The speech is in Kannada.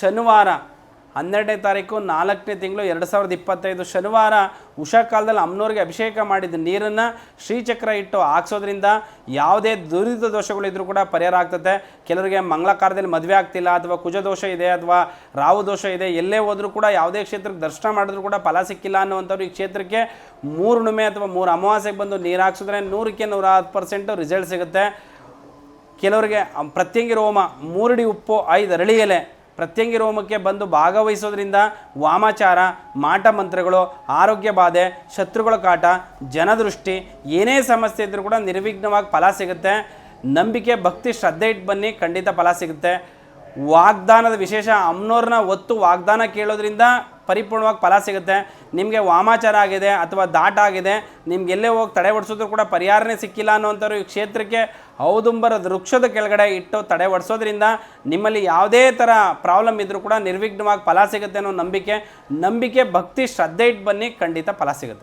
ಶನಿವಾರ ಹನ್ನೆರಡನೇ ತಾರೀಕು, ನಾಲ್ಕನೇ ತಿಂಗಳು ಎರಡು ಸಾವಿರದ ಇಪ್ಪತ್ತೈದು ಶನಿವಾರ ಉಷಾ ಕಾಲದಲ್ಲಿ ಅಮ್ಮನವ್ರಿಗೆ ಅಭಿಷೇಕ ಮಾಡಿದ ನೀರನ್ನು ಶ್ರೀಚಕ್ರ ಇಟ್ಟು ಹಾಕ್ಸೋದ್ರಿಂದ ಯಾವುದೇ ದುರಿತ ದೋಷಗಳಿದ್ರೂ ಕೂಡ ಪರಿಹಾರ ಆಗ್ತದೆ. ಕೆಲವರಿಗೆ ಮಂಗಳ ಕಾರ್ಯದಲ್ಲಿ ಮದುವೆ ಆಗ್ತಿಲ್ಲ ಅಥವಾ ಕುಜ ದೋಷ ಇದೆ ಅಥವಾ ರಾಹು ದೋಷ ಇದೆ, ಎಲ್ಲೇ ಹೋದರೂ ಕೂಡ ಯಾವುದೇ ಕ್ಷೇತ್ರಕ್ಕೆ ದರ್ಶನ ಮಾಡಿದ್ರು ಕೂಡ ಫಲ ಸಿಕ್ಕಿಲ್ಲ ಅನ್ನುವಂಥವ್ರು ಈ ಕ್ಷೇತ್ರಕ್ಕೆ ಮೂರು ಹುಣ್ಣಿಮೆ ಅಥವಾ ಮೂರು ಅಮಾವಾಸ್ಯೆಗೆ ಬಂದು ನೀರು ಹಾಕ್ಸಿದ್ರೆ ನೂರಕ್ಕೆ ನೂರ ಹತ್ತು ಪರ್ಸೆಂಟು ರಿಸಲ್ಟ್ ಸಿಗುತ್ತೆ. ಕೆಲವರಿಗೆ ಪ್ರತ್ಯಂಗಿ ರೋಮ ಮೂರಡಿ ಉಪ್ಪು ಐದು ಅರಳಿ ಎಲೆ ಪ್ರತ್ಯಂಗಿ ರೋಮಕ್ಕೆ ಬಂದು ಭಾಗವಹಿಸೋದ್ರಿಂದ ವಾಮಾಚಾರ, ಮಾಟ ಮಂತ್ರಗಳು, ಆರೋಗ್ಯ ಬಾಧೆ, ಶತ್ರುಗಳ ಕಾಟ, ಜನದೃಷ್ಟಿ, ಏನೇ ಸಮಸ್ಯೆ ಇದ್ದರೂ ಕೂಡ ನಿರ್ವಿಘ್ನವಾಗಿ ಫಲ ಸಿಗುತ್ತೆ. ನಂಬಿಕೆ, ಭಕ್ತಿ, ಶ್ರದ್ಧೆ ಇಟ್ಟು ಬನ್ನಿ, ಖಂಡಿತ ಫಲ ಸಿಗುತ್ತೆ. ವಾಗ್ದಾನದ ವಿಶೇಷ, ಅಮ್ನೋರ್ನ ಒತ್ತು ವಾಗ್ದಾನ ಕೇಳೋದ್ರಿಂದ ಪರಿಪೂರ್ಣವಾಗಿ ಫಲ ಸಿಗುತ್ತೆ. ನಿಮಗೆ ವಾಮಾಚಾರ ಆಗಿದೆ ಅಥವಾ ದಾಟ ಆಗಿದೆ, ನಿಮ್ಗೆ ಎಲ್ಲೇ ಹೋಗಿ ತಡೆ ಒಡಿಸಿದ್ರು ಕೂಡ ಪರಿಹಾರನೇ ಸಿಕ್ಕಿಲ್ಲ ಅನ್ನೋಂಥವ್ರು ಈ ಕ್ಷೇತ್ರಕ್ಕೆ ಔದುಂಬರದ ವೃಕ್ಷದ ಕೆಳಗಡೆ ಇಟ್ಟು ತಡೆ ಹೊಡ್ಸೋದ್ರಿಂದ ನಿಮ್ಮಲ್ಲಿ ಯಾವುದೇ ಥರ ಪ್ರಾಬ್ಲಮ್ ಇದ್ದರೂ ಕೂಡ ನಿರ್ವಿಘ್ನವಾಗಿ ಫಲ ಸಿಗುತ್ತೆ ಅನ್ನೋ ನಂಬಿಕೆ ನಂಬಿಕೆ, ಭಕ್ತಿ, ಶ್ರದ್ಧೆ ಇಟ್ಟು ಬನ್ನಿ, ಖಂಡಿತ ಫಲ ಸಿಗುತ್ತೆ.